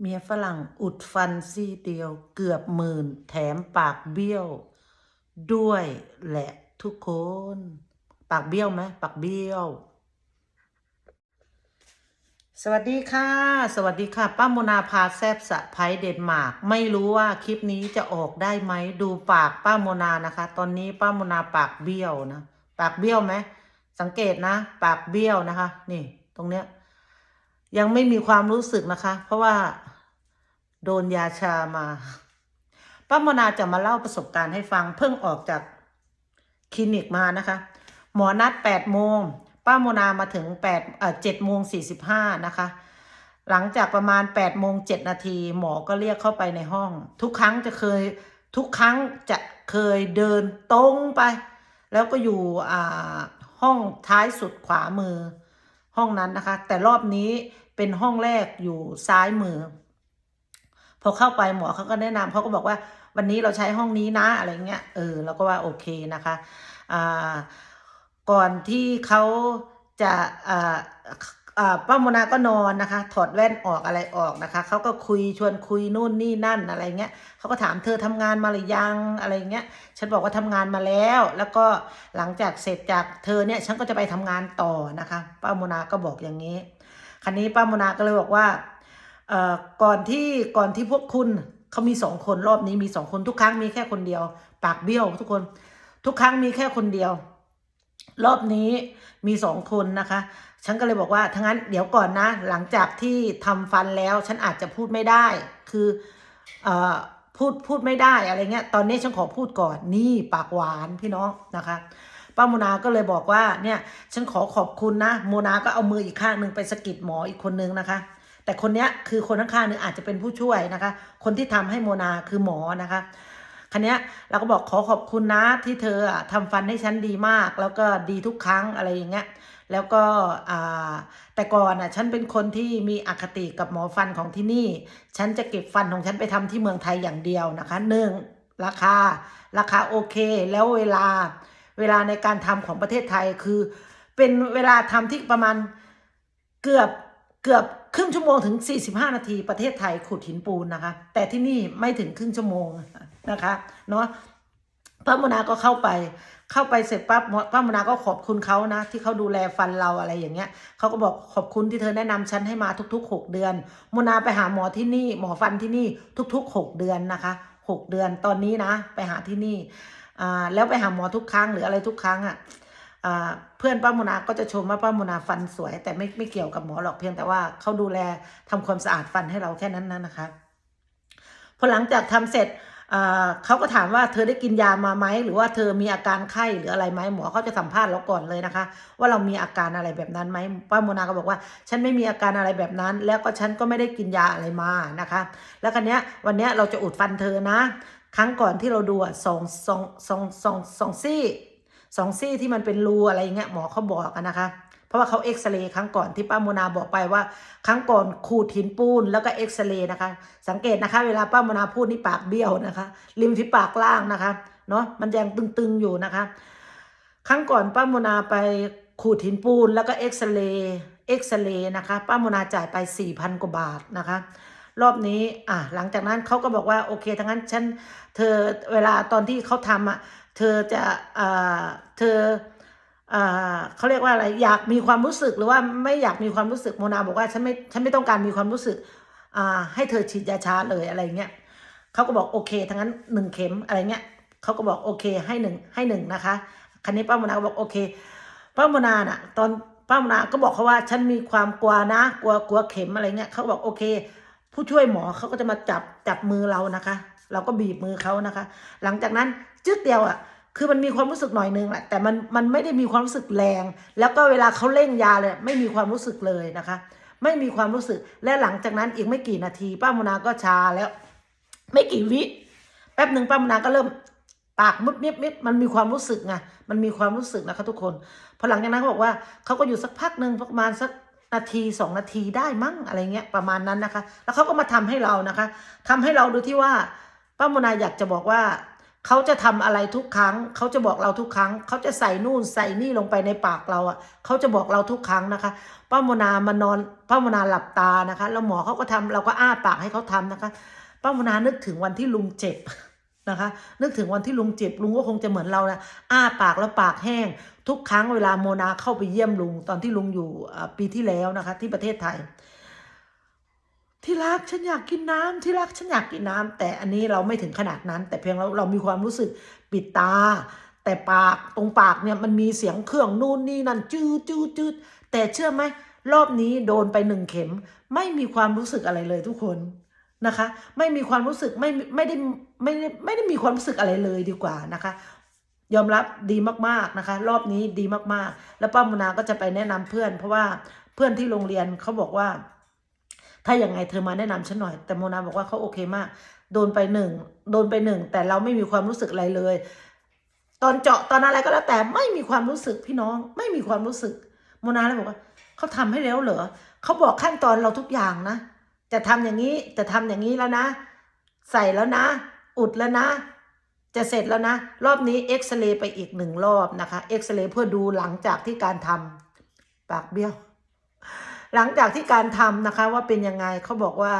เมียฝรั่งอุดฟันซี่เดียวเกือบหมื่น แถมปากเบี้ยว ด้วยแหละทุกคน ปากเบี้ยวไหมปากเบี้ยว สวัสดีค่ะ สวัสดีค่ะ ป้าโมนาพาแซบสะไพายเดนมาร์กไม่รู้ว่าคลิปนี้จะออกได้ไหมดูปากป้าโมนานะคะ ตอนนี้ป้าโมนาปากเบี้ยวนะปากเบี้ยวไหมสังเกตนะ ปากเบี้ยวนะคะ นี่ ตรงเนี้ยยังไม่มีความรู้สึกนะคะ เพราะว่า โดนยาชามา ป้าโมนาจะมาเล่าประสบการณ์ให้ฟัง เพิ่งออกจากคลินิกมานะคะ หมอนัดแปดโมง ป้าโมนามาถึงแปดเอ่อเจ็ดโมงสี่สิบห้านะคะ หลังจากประมาณแปดโมงเจ็ดนาที หมอก็เรียกเข้าไปในห้อง ทุกครั้งจะเคย ทุกครั้งจะเคยเดินตรงไป แล้วก็อยู่อ่าห้องท้ายสุดขวามือ ห้องนั้นนะคะ แต่รอบนี้เป็นห้องแรกอยู่ซ้ายมือ พอเข้าไปหมอเขาก็แนะนำเขาก็บอกว่าวันนี้เราใช้ห้องนี้นะอะไรเงี้ยเออเราก็ว่าโอเคนะคะอ่าก่อนที่เขาจะอ่าอ่าป้าโมนาก็นอนนะคะ ถอดแว่นออกอะไรออกนะคะเขาก็คุยชวนคุยนู่นนี่นั่นอะไรเงี้ยเขาก็ถามเธอทำงานมาหรือยังอะไรเงี้ย ฉันบอกว่าทำงานมาแล้ว แล้วก็หลังจากเสร็จจากเธอเนี่ยฉันก็จะไปทำงานต่อนะคะ ป้าโมนาก็บอกอย่างนี้ คันนี้ป้าโมนาก็เลยบอกว่า ก่อนที่ก่อนที่พวกคุณเขามีสองคนรอบนี้มีสองคนทุกครั้งมีแค่คนเดียว ปากเบี้ยวทุกคนทุกครั้งมีแค่คนเดียว รอบนี้มีสองคนนะคะ ฉันก็เลยบอกว่าทั้งนั้นเดี๋ยวก่อนนะ หลังจากที่ทำฟันแล้วฉันอาจจะพูดไม่ได้ คือเอ่อพูดพูดไม่ได้อะไรเงี้ย ตอนนี้ฉันขอพูดก่อนนี่ปากหวานพี่น้องนะคะป้าโมนาก็เลยบอกว่าเนี่ยฉันขอขอบคุณนะโมนาก็เอามืออีกข้างหนึ่งไปสะกิดหมออีกคนนึงนะคะ แต่คนเนี้ยคือคนข้างๆนึงอาจจะเป็นผู้ช่วยนะคะ คนที่ทำให้โมนาคือหมอนะคะคันเนี้ยเราก็บอกขอขอบคุณนะที่เธออะทำฟันให้ฉันดีมาก แล้วก็ดีทุกครั้งอะไรอย่างเงี้ยแล้วก็แต่ก่อนอะฉันเป็นคนที่มีอคติกับหมอฟันของที่นี่ ฉันจะเก็บฟันของฉันไปทำที่เมืองไทยอย่างเดียวนะคะหนึ่งราคาราคาโอเค แล้วเวลาเวลาในการทำของประเทศไทยคือ เป็นเวลาทำที่ประมาณเกือบเกือบ ครึ่งชั่วโมงถึง 45 นาทีประเทศไทยขุดหินปูนนะคะ แต่ที่นี่ไม่ถึงครึ่งชั่วโมงนะคะเนาะป้าโมนาก็เข้าไป เข้าไปเสร็จปั๊บป้าโมนาก็ขอบคุณเขานะ ที่เขาดูแลฟันเราอะไรอย่างเงี้ยเขาก็บอกขอบคุณที่เธอแนะนำฉันให้มาทุก ๆ 6 เดือนโมนาไปหาหมอที่นี่ หมอฟันที่นี่ทุก ๆ 6 เดือนนะคะ 6 เดือนตอนนี้นะ ไปหาที่นี่อ่าแล้วไปหาหมอทุกครั้งหรืออะไรทุกครั้งอะอ่า เพื่อนป้าโมนาก็จะชมว่าป้าโมนาฟันสวย แต่ไม่ไม่เกี่ยวกับหมอหรอกเพียงแต่ว่าเขาดูแลทำความสะอาดฟันให้เราแค่นั้นนะนะคะพอหลังจากทำเสร็จเขาก็ถามว่าเธอได้กินยามาไหมหรือว่าเธอมีอาการไข้หรืออะไรไหมหมอเขาจะสัมภาษณ์เราก่อนเลยนะคะ ว่าเรามีอาการอะไรแบบนั้นไหมป้าโมนาก็บอกว่า ฉันไม่มีอาการอะไรแบบนั้น แล้วก็ฉันก็ไม่ได้กินยาอะไรมานะคะ แล้วคันนี้วันนี้เราจะอุดฟันเธอนะ ครั้งก่อนที่เราดูอะสองสองสองสองสองซี่ สองซี่ที่มันเป็นรูอะไรอย่างเงี้ยหมอเขาบอกนะคะ เพราะว่าเขาเอ็กซเรย์ครั้งก่อนที่ป้าโมนาบอกไปว่า ครั้งก่อนขูดหินปูนแล้วก็เอ็กซเรย์นะคะ สังเกตนะคะ เวลาป้าโมนาพูดนี่ปากเบี้ยวนะคะ ริมฝีปากล่างนะคะเนาะมันยังตึงๆอยู่นะคะ ครั้งก่อนป้าโมนาไปขูดหินปูนแล้วก็เอ็กซเรย์เอ็กซเรย์นะคะ ป้าโมนาจ่ายไปสี่พันกว่าบาทนะคะรอบนี้ อะ หลังจากนั้นเขาก็บอกว่า โอเคทั้งนั้น ฉัน เธอ เวลาตอนที่เขาทำอะ เธอจะอ่าเธออ่าเขาเรียกว่าอะไรอยากมีความรู้สึกหรือว่าไม่อยากมีความรู้สึกโมนาบอกว่าฉันไม่ฉันไม่ต้องการมีความรู้สึกอ่าให้เธอฉีดยาชาเลยอะไรเงี้ยเขาก็บอกโอเคทั้งนั้นหนึ่งเข็มอะไรเงี้ยเขาก็บอกโอเคให้หนึ่งให้หนึ่งนะคะคันนี้ป้าโมนาก็บอกโอเคป้าโมนาน่ะตอนป้าโมนาก็บอกเขาว่าฉันมีความกลัวนะกลัวกลัวเข็มอะไรเงี้ยเขาบอกโอเค ผู้ช่วยหมอเขาก็จะมาจับจับมือเรานะคะ เราก็บีบมือเขานะคะ หลังจากนั้น จึ๊กเดียวอะคือมันมีความรู้สึกหน่อยนึงแหละแต่มันมันไม่ได้มีความรู้สึกแรง แล้วก็เวลาเขาเร่งยาเลยไม่มีความรู้สึกเลยนะคะ ไม่มีความรู้สึกและหลังจากนั้นอีกไม่กี่นาที ป้าโมนาก็ชาแล้ว ไม่กี่วิแป๊บหนึ่งป้าโมนาก็เริ่มปากมุดมิบมิบมันมีความรู้สึกไงมันมีความรู้สึกนะคะทุกคนพอหลังจากนั้นเขาบอกว่าเขาก็อยู่สักพักหนึ่งประมาณสักนาทีสองนาทีได้มั้งอะไรเงี้ยประมาณนั้นนะคะ แล้วเขาก็มาทำให้เรานะคะทำให้เราดูที่ว่าป้าโมนาอยากจะบอกว่า เขาจะทำอะไรทุกครั้ง เขาจะบอกเราทุกครั้ง เขาจะใส่นู่นใส่นี่ลงไปในปากเราอะ เขาจะบอกเราทุกครั้งนะคะ ป้าโมนามานอน ป้าโมนาหลับตานะคะ แล้วหมอเขาก็ทำเราก็อ้าปากให้เขาทำนะคะ ป้าโมนานึกถึงวันที่ลุงเจ็บนะคะ นึกถึงวันที่ลุงเจ็บลุงก็คงจะเหมือนเรานะอ้าปากแล้วปากแห้ง ทุกครั้งเวลาโมนาเข้าไปเยี่ยมลุงตอนที่ลุงอยู่ปีที่แล้วนะคะ ที่ประเทศไทย ที่รักฉันอยากกินน้ำที่รักฉันอยากกินน้ำแต่อันนี้เราไม่ถึงขนาดนั้น แต่เพียงเราเรามีความรู้สึกปิดตา แต่ปากตรงปากเนี่ยมันมีเสียงเครื่องนู่นนี่นั่นจืดจืดจืดแต่เชื่อไหมรอบนี้โดนไปหนึ่งเข็ม ไม่มีความรู้สึกอะไรเลยทุกคนนะคะ ไม่มีความรู้สึกไม่ไม่ได้ไม่ได้ไม่ได้มีความรู้สึกอะไรเลยดีกว่านะคะ ยอมรับดีมากๆนะคะ รอบนี้ดีมากๆ แล้วป้ามุนาก็จะไปแนะนำเพื่อน เพราะว่าเพื่อนที่โรงเรียนเขาบอกว่า ถ้าอย่างไงเธอมาแนะนำฉันหน่อย แต่โมนาบอกว่าเขาโอเคมาก โดนไปหนึ่งโดนไปหนึ่งแต่เราไม่มีความรู้สึกอะไรเลย ตอนเจาะตอนอะไรก็แล้วแต่ไม่มีความรู้สึกพี่น้องไม่มีความรู้สึก โมนาเลยบอกว่าเขาทำให้แล้วเหรอเขาบอกขั้นตอนเราทุกอย่างนะ จะทำอย่างนี้จะทำอย่างนี้แล้วนะ ใส่แล้วนะ อุดแล้วนะจะเสร็จแล้วนะ รอบนี้เอ็กซเรย์ไปอีกหนึ่งรอบนะคะเอ็กซเรย์เพื่อดูหลังจากที่การทำปากเบี้ยว หลังจากที่การทำนะคะว่าเป็นยังไงเขาบอกว่า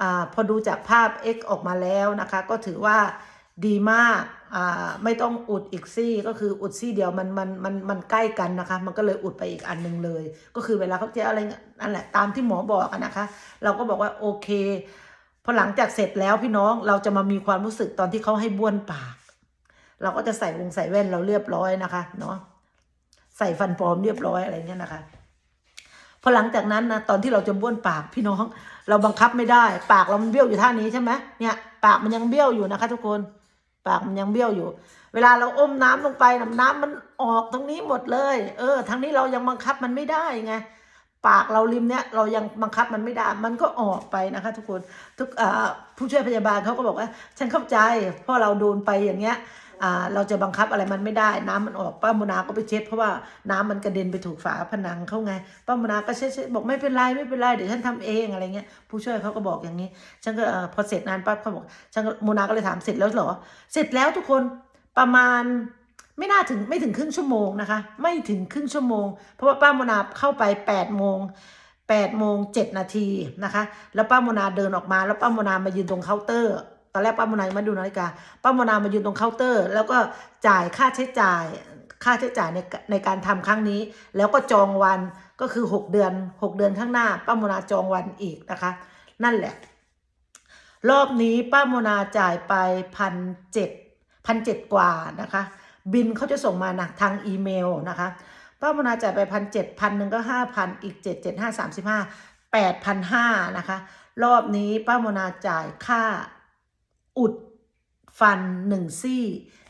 อาพอดูจากภาพ X ออกมาแล้วนะคะ ก็ถือว่าดีมากอ่าไม่ต้องอุดอีกซี่ก็คืออุดซี่เดียวมันมันมันมันใกล้กันนะคะ มันก็เลยอุดไปอีกอันหนึ่งเลย ก็คือเวลาเขาเจะอะไรนั่นแหละตามที่หมอบอกนะคะ เราก็บอกว่าโอเคพอหลังจากเสร็จแล้วพี่น้องเราจะมามีความรู้สึกตอนที่เขาให้บ้วนปาก เราก็จะใส่วงใส่แว่นเราเรียบร้อยนะคะเนาะใส่ฟันปลอมเรียบร้อยอะไรเงี้ยนะคะ พอหลังจากนั้นนะตอนที่เราจะบ้วนปากพี่น้อง เราบังคับไม่ได้ ปากเรามันเบี้ยวอยู่ท่านี้ใช่ไหมเนี่ย ปากมันยังเบี้ยวอยู่นะคะ ทุกคน ปากมันยังเบี้ยวอยู่ เวลาเราอมน้ำลงไปน้ำน้ำมันออกทั้งนี้หมดเลย เออทั้งนี้เรายังบังคับมันไม่ได้ไงปากเราริมเนี่ยเรายังบังคับมันไม่ได้ มันก็ออกไปนะคะ ทุกคนทุกผู้ช่วยพยาบาลเขาก็บอกว่า ฉันเข้าใจเพราะเราโดนไปอย่างเงี้ย เราจะบังคับอะไรมันไม่ได้ น้ำมันออกป้ามุนาก็ไปเช็ดเพราะว่าน้ำมันกระเด็นไปถูกฝาผนังเขาไงป้ามุนาก็เช็ดบอกไม่เป็นไรไม่เป็นไรเดี๋ยวฉันทำเองอะไรเงี้ยผู้ช่วยเขาก็บอกอย่างนี้ฉันก็พอเสร็จงานปั๊บเขาบอกฉันมุนาก็เลยถามเสร็จแล้วเหรอ เสร็จแล้วทุกคนประมาณไม่น่าถึงไม่ถึงครึ่งชั่วโมงนะคะ ไม่ถึงครึ่งชั่วโมง เพราะว่าป้ามุนาเข้าไป8ปดโมงแปดโมงเจ็ดนาทีนะคะ แล้วป้าโมนาเดินออกมา แล้วป้าโมนามายืนตรงเคาน์เตอร์ ตอนแรกป้าโมนายังไม่ดูนาฬิกาป้าโมนามายืนตรงเคาน์เตอร์ แล้วก็จ่ายค่าใช้จ่ายค่าใช้จ่ายในในการทำครั้งนี้ แล้วก็จองวันก็คือ 6 เดือน 6 เดือนข้างหน้า ป้าโมนาจองวันอีกนะคะ นั่นแหละ รอบนี้ป้าโมนาจ่ายไปพันเจ็ดพันเจ็ดกว่านะคะ บินเขาจะส่งมานะทางอีเมลนะคะ ป้าโมนาจ่ายไปพันเจ็ดพันหนึ่งก็ห้าพันอีกเจ็ดเจ็ดห้าสามสิบห้าแปดพันห้านะคะ รอบนี้ป้าโมนาจ่ายค่า อุดฟันหนึ่งซี่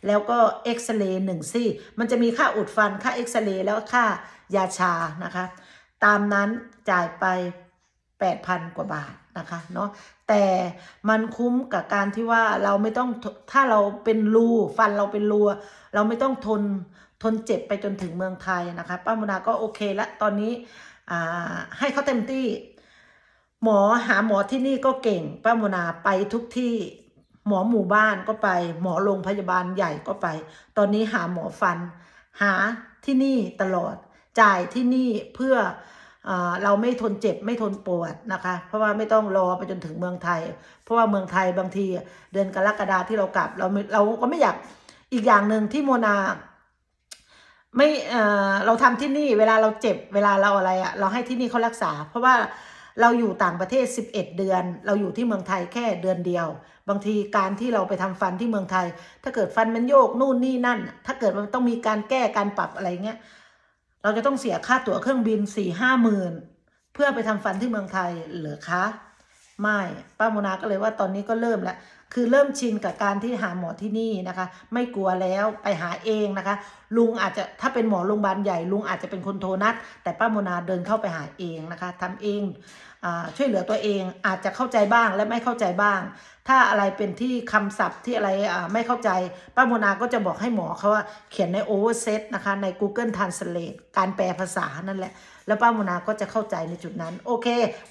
แล้วก็เอ็กซเรย์หนึ่งซี่ มันจะมีค่าอุดฟันค่าเอ็กซเรย์แล้วค่ายาชานะคะ ตามนั้นจ่ายไป 8,000 กว่าบาทนะคะเนาะแต่มันคุ้มกับการที่ว่าเราไม่ต้องถ้าเราเป็นรูฟันเราเป็นรูเราไม่ต้องทนทนเจ็บไปจนถึงเมืองไทยนะคะ ป้ามุนาก็โอเคละตอนนี้อ่าให้เขาเต็มที่ หมอหาหมอที่นี่ก็เก่ง ป้าโมนาไปทุกที่ หมอหมู่บ้านก็ไป หมอโรงพยาบาลใหญ่ก็ไป ตอนนี้หาหมอฟัน หาที่นี่ตลอด จ่ายที่นี่เพื่ออเราไม่ทนเจ็บไม่ทนปวดนะคะ เพราะว่าไม่ต้องรอไปจนถึงเมืองไทย เพราะว่าเมืองไทยบางทีเดือนกรกฎาที่เรากลับ เราเราก็ไม่อยากอีกอย่างหนึ่งที่โมนาไม่เเราทำที่นี่เวลาเราเจ็บเวลาเราอะไรอะเราให้ที่นี่เขารักษา เพราะว่า เราอยู่ต่างประเทศ 11 เดือน เราอยู่ที่เมืองไทยแค่เดือนเดียว บางทีการที่เราไปทำฟันที่เมืองไทย ถ้าเกิดฟันมันโยกนู่นนี่นั่น ถ้าเกิดมันต้องมีการแก้การปรับอะไรเงี้ยเราจะต้องเสียค่าตั๋วเครื่องบินสี่ห้าหมื่นเพื่อไปทำฟันที่เมืองไทยเหรือคะ ไม่ ป้าโมนาก็เลยว่าตอนนี้ก็เริ่มแล้ว คือเริ่มชินกับการที่หาหมอที่นี่นะคะ ไม่กลัวแล้วไปหาเองนะคะ ลุงอาจจะถ้าเป็นหมอโรงพยาบาลใหญ่ลุงอาจจะเป็นคนโทรนัด แต่ป้าโมนาเดินเข้าไปหาเองนะคะทำเองอช่วยเหลือตัวเองอาจจะเข้าใจบ้างและไม่เข้าใจบ้าง ถ้าอะไรเป็นที่คำศัพท์ที่อะไรไม่เข้าใจป้าโมนาก็จะบอกให้หมอเขาว่าเขียนใน overset นะคะใน Google Translate การแปลภาษานั่นแหละ แล้วป้าโมนาก็จะเข้าใจในจุดนั้น โอเค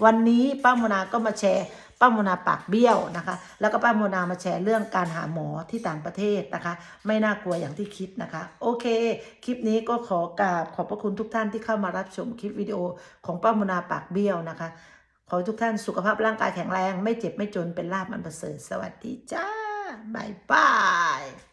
วันนี้ป้าโมนาก็มาแชร์ ป้าโมนาปากเบี้ยวนะคะ แล้วก็ป้าโมนามาแชร์เรื่องการหาหมอที่ต่างประเทศนะคะ ไม่น่ากลัวอย่างที่คิดนะคะ โอเค คลิปนี้ก็ขอกราบขอบพระคุณทุกท่านที่เข้ามารับชมคลิปวิดีโอของป้าโมนาปากเบี้ยวนะคะ ขอให้ทุกท่านสุขภาพร่างกายแข็งแรง ไม่เจ็บไม่จนเป็นลาบอันประเสริฐสวัสดีจ้าบายบาย